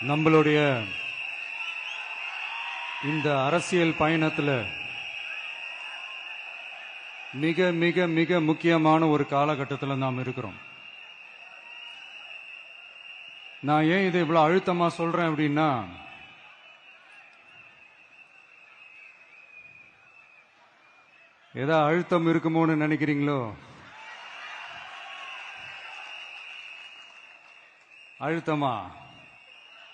நம்மளுடைய இந்த அரசியல் பயணத்தில் மிக மிக மிக முக்கியமான ஒரு காலகட்டத்தில் நாம் இருக்கிறோம். நான் ஏன் இதை இவ்வளோ அழுத்தமாக சொல்கிறேன் அப்படின்னா ஏதோ அழுத்தம் இருக்குமோன்னு நினைக்கிறீங்களோ? அழுத்தமா?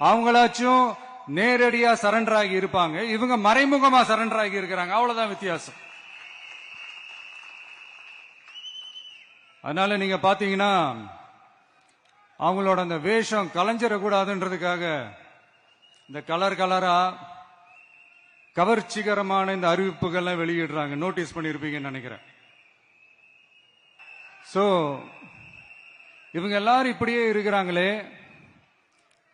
அவங்களாச்சும் நேரடியா சரண்டர் ஆகி இருப்பாங்க. இவங்க மறைமுகமா சரண்டர் ஆகி இருக்கிறாங்க. அவ்வளவுதான் வித்தியாசம். அதனால நீங்க பாத்தீங்கன்னா அவங்களோட அந்த வேஷம் கலைஞ்சிடக்கூடாதுன்றதுக்காக இந்த கலர் கலரா கவர்ச்சிகரமான இந்த அறிவிப்புகள்லாம் வெளியிடுறாங்க. நோட்டீஸ் பண்ணியிருப்பீங்கன்னு நினைக்கிறேன். சோ இவங்க எல்லாரும் இப்படியே இருக்கிறாங்களே.